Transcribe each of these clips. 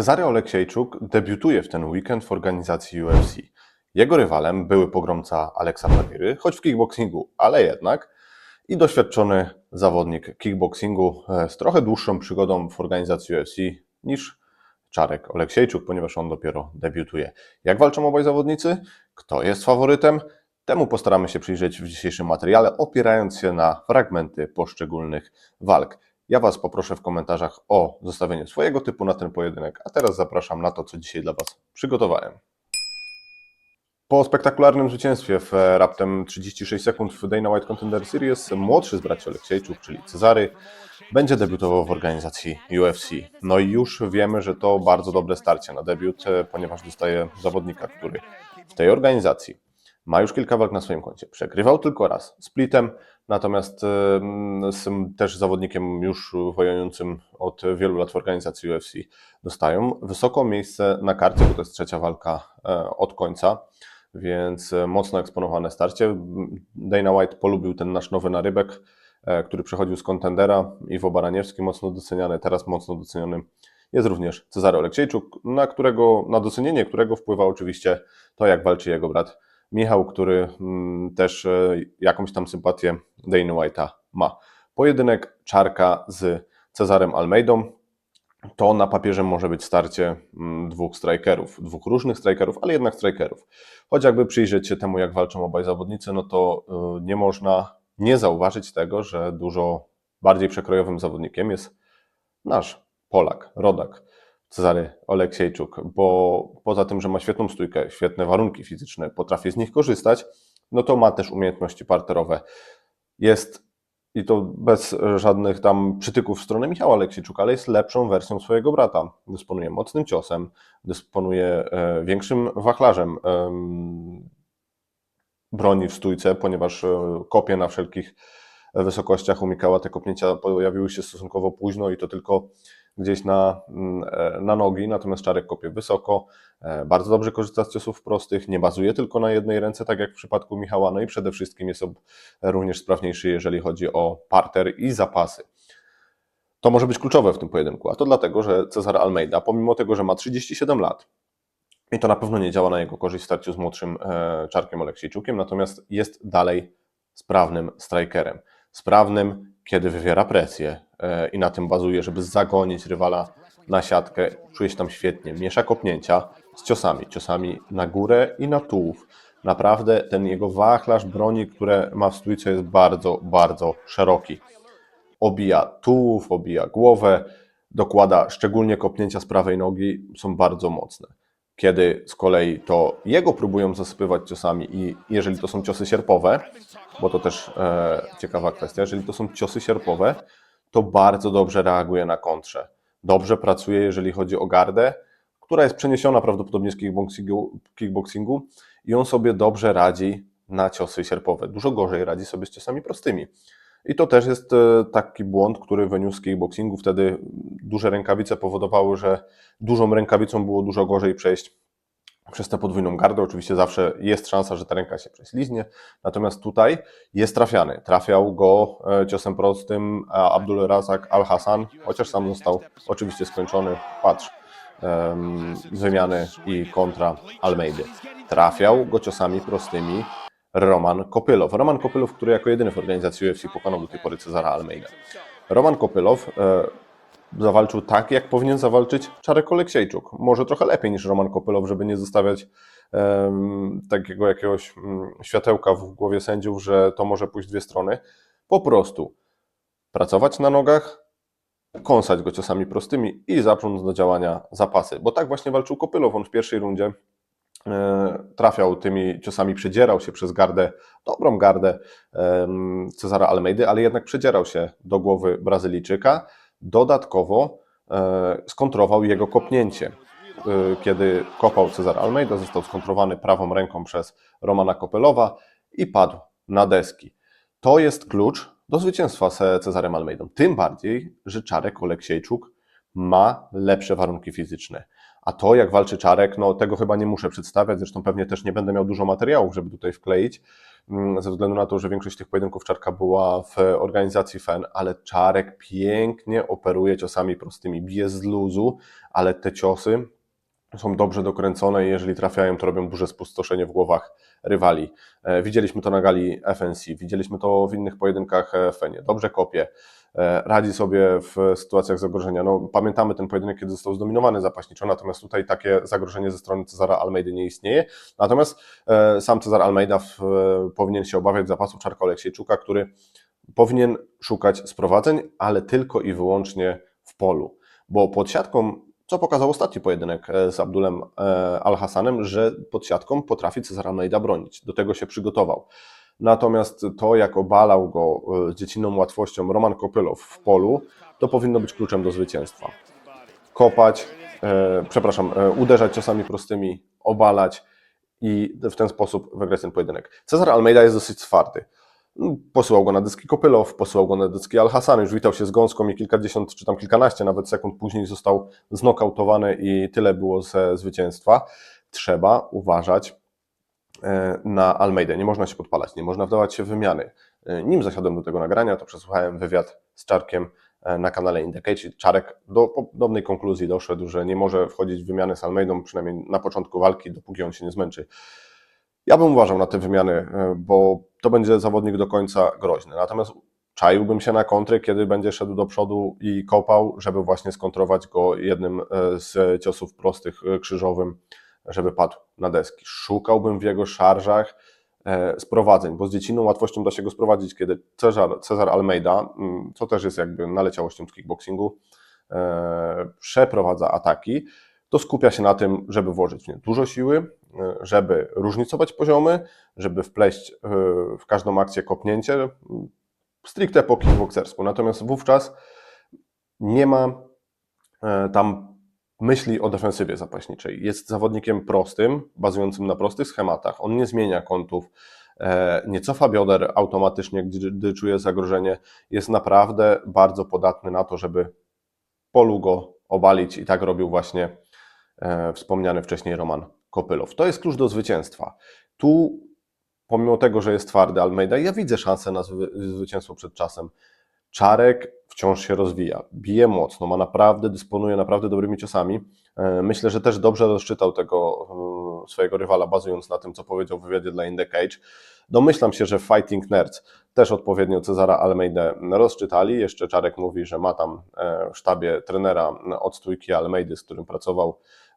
Cezary Oleksiejczuk debiutuje w ten weekend w organizacji UFC. Jego rywalem były pogromca Aleksa Pawiry, choć w kickboxingu, ale jednak i doświadczony zawodnik kickboxingu e, z trochę dłuższą przygodą w organizacji UFC niż Czarek Oleksiejczuk, ponieważ on dopiero debiutuje. Jak walczą obaj zawodnicy? Kto jest faworytem? Temu postaramy się przyjrzeć w dzisiejszym materiale, opierając się na fragmenty poszczególnych walk. Ja Was poproszę w komentarzach o zostawienie swojego typu na ten pojedynek, a teraz zapraszam na to, co dzisiaj dla Was przygotowałem. Po spektakularnym zwycięstwie w e, raptem 36 sekund w Dana White Contender Series, młodszy z braci Oleksiejczuk, czyli Cezary, będzie debiutował w organizacji UFC. No i już wiemy, że to bardzo dobre starcie na debiut, e, ponieważ dostaje zawodnika, który w tej organizacji ma już kilka walk na swoim koncie. Przegrywał tylko raz splitem, natomiast z też zawodnikiem już wojującym od wielu lat w organizacji UFC dostają wysoką miejsce na karcie, bo to jest trzecia walka e, od końca, więc e, mocno eksponowane starcie. Dana White polubił ten nasz nowy narybek, e, który przechodził z kontendera. Iwo Baraniewski mocno doceniany, teraz mocno doceniony jest również Cezary Oleksiejczuk, na, którego, na docenienie którego wpływa oczywiście to, jak walczy jego brat Michał, który mm, też e, jakąś tam sympatię Dana White'a ma. Pojedynek Czarka z Cezarem Almeidą to na papierze może być starcie mm, dwóch strikerów, dwóch różnych strikerów, ale jednak strikerów. Choć jakby przyjrzeć się temu, jak walczą obaj zawodnicy, no to y, nie można nie zauważyć tego, że dużo bardziej przekrojowym zawodnikiem jest nasz Polak, rodak, Cezary Oleksiejczuk, bo poza tym, że ma świetną stójkę, świetne warunki fizyczne, potrafi z nich korzystać, no to ma też umiejętności parterowe. Jest i to bez żadnych tam przytyków w stronę Michała Aleksiejczuka, ale jest lepszą wersją swojego brata. Dysponuje mocnym ciosem, dysponuje e, większym wachlarzem em, broni w stójce, ponieważ e, kopie na wszelkich wysokościach u Michała. Te kopnięcia pojawiły się stosunkowo późno i to tylko gdzieś na, mm, e, na nogi, natomiast Czarek kopie wysoko, e, bardzo dobrze korzysta z ciosów prostych, nie bazuje tylko na jednej ręce, tak jak w przypadku Michała, no i przede wszystkim jest również sprawniejszy, jeżeli chodzi o parter i zapasy. To może być kluczowe w tym pojedynku, a to dlatego, że Cezar Almeida, pomimo tego, że ma 37 lat, i to na pewno nie działa na jego korzyść w starciu z młodszym e, Czarkiem Oleksiejczukiem, natomiast jest dalej sprawnym strikerem. Sprawnym, kiedy wywiera presję e, i na tym bazuje, żeby zagonić rywala na siatkę. Czuje się tam świetnie, miesza kopnięcia z ciosami, ciosami na górę i na tułów. Naprawdę ten jego wachlarz broni, które ma w stójce jest bardzo, bardzo szeroki. Obija tułów, obija głowę, dokłada szczególnie kopnięcia z prawej nogi, są bardzo mocne. Kiedy z kolei to jego próbują zasypywać ciosami i jeżeli to są ciosy sierpowe, bo to też e, ciekawa kwestia, jeżeli to są ciosy sierpowe, to bardzo dobrze reaguje na kontrze. Dobrze pracuje, jeżeli chodzi o gardę, która jest przeniesiona prawdopodobnie z kickboxingu, kickboxingu i on sobie dobrze radzi na ciosy sierpowe. Dużo gorzej radzi sobie z ciosami prostymi. I to też jest e, taki błąd, który wyniósł z kickboxingu. Wtedy duże rękawice powodowały, że dużą rękawicą było dużo gorzej przejść przez tę podwójną gardę. Oczywiście zawsze jest szansa, że ta ręka się prześliznie, natomiast tutaj jest trafiany. Trafiał go e, ciosem prostym Abdul Razak Al-Hassan, chociaż sam został oczywiście skończony. Patrz, wymiany i kontra Almeidy. Trafiał go ciosami prostymi Roman Kopylow. Roman Kopylow, który jako jedyny w organizacji UFC pokonał do tej pory Cezara Almeida. Roman Kopylow e, zawalczył tak, jak powinien zawalczyć Czarek Oleksiejczuk. Może trochę lepiej niż Roman Kopylow, żeby nie zostawiać em, takiego jakiegoś mm, światełka w głowie sędziów, że to może pójść dwie strony. Po prostu pracować na nogach, kąsać go ciosami prostymi i zacząć do działania zapasy. Bo tak właśnie walczył Kopylow. On w pierwszej rundzie e, trafiał tymi ciosami, przedzierał się przez gardę, dobrą gardę em, Cezara Almeidy, ale jednak przedzierał się do głowy Brazylijczyka. Dodatkowo e, skontrował jego kopnięcie. E, Kiedy kopał Cezar Almeida, został skontrowany prawą ręką przez Romana Kopelowa i padł na deski. To jest klucz do zwycięstwa z Cezarem Almeidą. Tym bardziej, że Czarek Oleksiejczuk ma lepsze warunki fizyczne. A to, jak walczy Czarek, no tego chyba nie muszę przedstawiać, zresztą pewnie też nie będę miał dużo materiałów, żeby tutaj wkleić, mm, ze względu na to, że większość tych pojedynków Czarka była w organizacji FEN, ale Czarek pięknie operuje ciosami prostymi, bije z luzu, ale te ciosy są dobrze dokręcone i jeżeli trafiają, to robią duże spustoszenie w głowach rywali. E, Widzieliśmy to na gali FNC, widzieliśmy to w innych pojedynkach e, Fenie. Dobrze kopie, e, radzi sobie w sytuacjach zagrożenia. No, pamiętamy ten pojedynek, kiedy został zdominowany zapaśniczo, natomiast tutaj takie zagrożenie ze strony Cezara Almeidy nie istnieje. Natomiast sam Cezar Almeida powinien się obawiać zapasu Czarka Oleksiejczuka, który powinien szukać sprowadzeń, ale tylko i wyłącznie w polu. Bo pod siatką, co pokazał ostatni pojedynek e, z Abdulem e, Al-Hassanem, że pod siatką potrafi Cezar Almeida bronić. Do tego się przygotował. Natomiast to, jak obalał go e, z dziecinną łatwością Roman Kopylow w polu, to powinno być kluczem do zwycięstwa. Kopać, e, przepraszam, e, uderzać ciosami prostymi, obalać i w ten sposób wygrać ten pojedynek. Cezar Almeida jest dosyć twardy. Posyłał go na dyski Kopylow, posyłał go na dyski Al-Hassan, już witał się z gąską i kilkadziesiąt czy tam kilkanaście nawet sekund później został znokautowany i tyle było ze zwycięstwa. Trzeba uważać e, na Almeidę. Nie można się podpalać, nie można wdawać się w wymiany. E, Nim zasiadłem do tego nagrania, to przesłuchałem wywiad z Czarkiem e, na kanale Indicate. Czarek do podobnej konkluzji doszedł, że nie może wchodzić w wymiany z Almeidą, przynajmniej na początku walki, dopóki on się nie zmęczy. Ja bym uważał na te wymiany, e, bo to będzie zawodnik do końca groźny. Natomiast czaiłbym się na kontry, kiedy będzie szedł do przodu i kopał, żeby właśnie skontrować go jednym e, z ciosów prostych e, krzyżowym, żeby padł na deski. Szukałbym w jego szarżach sprowadzeń, bo z dziecinną łatwością da się go sprowadzić, kiedy Cezar, Cezar Almeida, mm, co też jest jakby naleciałością z kickboxingu, przeprowadza ataki, to skupia się na tym, żeby włożyć w nie dużo siły, e, żeby różnicować poziomy, żeby wpleść e, w każdą akcję kopnięcie, stricte po kickboxersku. Natomiast wówczas nie ma e, tam myśli o defensywie zapaśniczej. Jest zawodnikiem prostym, bazującym na prostych schematach. On nie zmienia kątów, nie cofa bioder automatycznie, gdy, gdy czuje zagrożenie. Jest naprawdę bardzo podatny na to, żeby polu go obalić i tak robił właśnie wspomniany wcześniej Roman Kopylow. To jest klucz do zwycięstwa. Tu, pomimo tego, że jest twardy Almeida, ja widzę szansę na zwy, zwycięstwo przed czasem. Czarek wciąż się rozwija, bije mocno, ma naprawdę, dysponuje naprawdę dobrymi ciosami. E, Myślę, że też dobrze rozczytał tego e, swojego rywala, bazując na tym, co powiedział w wywiadzie dla In The Cage. Domyślam się, że Fighting Nerds też odpowiednio Cezara Almeidę rozczytali. Jeszcze Czarek mówi, że ma tam e, w sztabie trenera od stójki Almeidy, z którym pracował e,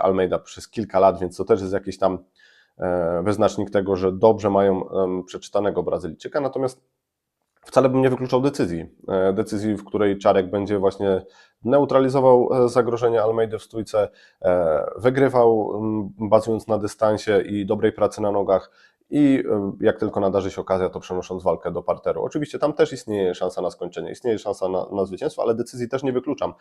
Almeida przez kilka lat, więc to też jest jakiś tam e, wyznacznik tego, że dobrze mają przeczytanego Brazylijczyka. Natomiast wcale bym nie wykluczał decyzji. E, Decyzji, w której Czarek będzie właśnie neutralizował e, zagrożenie Almeidy w stójce, e, wygrywał bazując na dystansie i dobrej pracy na nogach i jak tylko nadarzy się okazja, to przenosząc walkę do parteru. Oczywiście tam też istnieje szansa na skończenie, istnieje szansa na, na zwycięstwo, ale decyzji też nie wykluczam.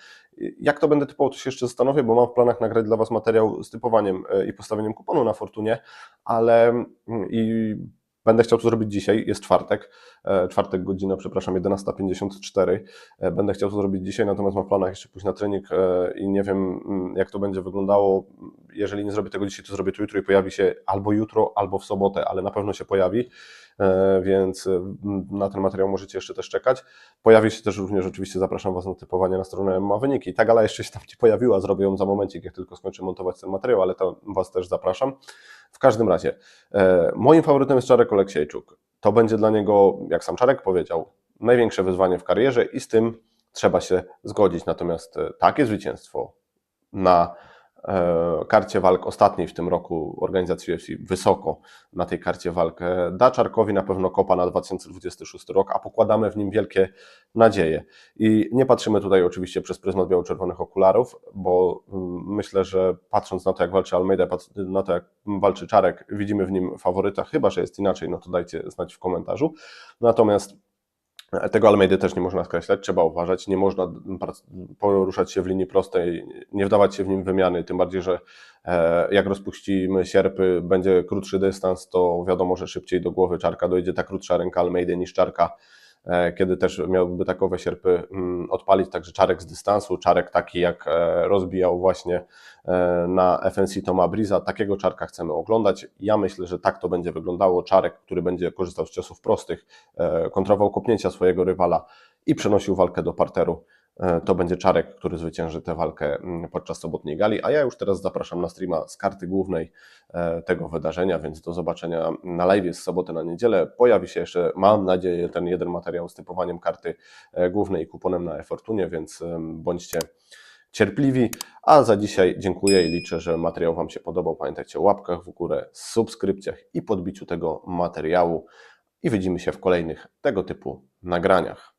Jak to będę typował, to się jeszcze zastanowię, bo mam w planach nagrać dla Was materiał z typowaniem e, i postawieniem kuponu na Fortunie, ale mm, i Będę chciał to zrobić dzisiaj, jest czwartek, e, czwartek godzina, przepraszam, 11.54. E, Będę chciał to zrobić dzisiaj, natomiast mam w planach jeszcze pójść na trening i nie wiem, mm, jak to będzie wyglądało. Jeżeli nie zrobię tego dzisiaj, to zrobię to jutro i pojawi się albo jutro, albo w sobotę, ale na pewno się pojawi, e, więc e, na ten materiał możecie jeszcze też czekać. Pojawi się też również, oczywiście zapraszam Was na typowanie na stronę Ma Wyniki. Ta gala jeszcze się tam nie pojawiła, zrobię ją za momencik, jak tylko skończę montować ten materiał, ale to Was też zapraszam. W każdym razie, e, moim faworytem jest Czarek Oleksiejczuk. To będzie dla niego, jak sam Czarek powiedział, największe wyzwanie w karierze i z tym trzeba się zgodzić. Natomiast takie zwycięstwo na karcie walk ostatniej w tym roku organizacji UFC wysoko na tej karcie walk e, da Czarkowi na pewno kopa na 2026 rok, a pokładamy w nim wielkie nadzieje. I nie patrzymy tutaj oczywiście przez pryzmat biało-czerwonych okularów, bo mm, myślę, że patrząc na to, jak walczy Almeida, na to, jak walczy Czarek, widzimy w nim faworyta, chyba, że jest inaczej, no to dajcie znać w komentarzu. Natomiast tego Almeidy też nie można skreślać, trzeba uważać, nie można poruszać się w linii prostej, nie wdawać się w nim wymiany, tym bardziej, że e, jak rozpuścimy sierpy, będzie krótszy dystans, to wiadomo, że szybciej do głowy czarka dojdzie ta krótsza ręka Almeidy niż czarka kiedy też miałby takowe sierpy mm, odpalić, także czarek z dystansu, czarek taki jak e, rozbijał właśnie e, na FNC Toma Briza, takiego czarka chcemy oglądać. Ja myślę, że tak to będzie wyglądało, czarek, który będzie korzystał z ciosów prostych, e, kontrował kopnięcia swojego rywala i przenosił walkę do parteru. E, To będzie Czarek, który zwycięży tę walkę mm, podczas sobotniej gali, a ja już teraz zapraszam na streama z karty głównej e, tego wydarzenia, więc do zobaczenia na live z soboty na niedzielę. Pojawi się jeszcze, mam nadzieję, ten jeden materiał z typowaniem karty e, głównej i kuponem na e-Fortunie, więc bądźcie cierpliwi. A za dzisiaj dziękuję i liczę, że materiał Wam się podobał. Pamiętajcie o łapkach w górę, subskrypcjach i podbiciu tego materiału. I widzimy się w kolejnych tego typu nagraniach.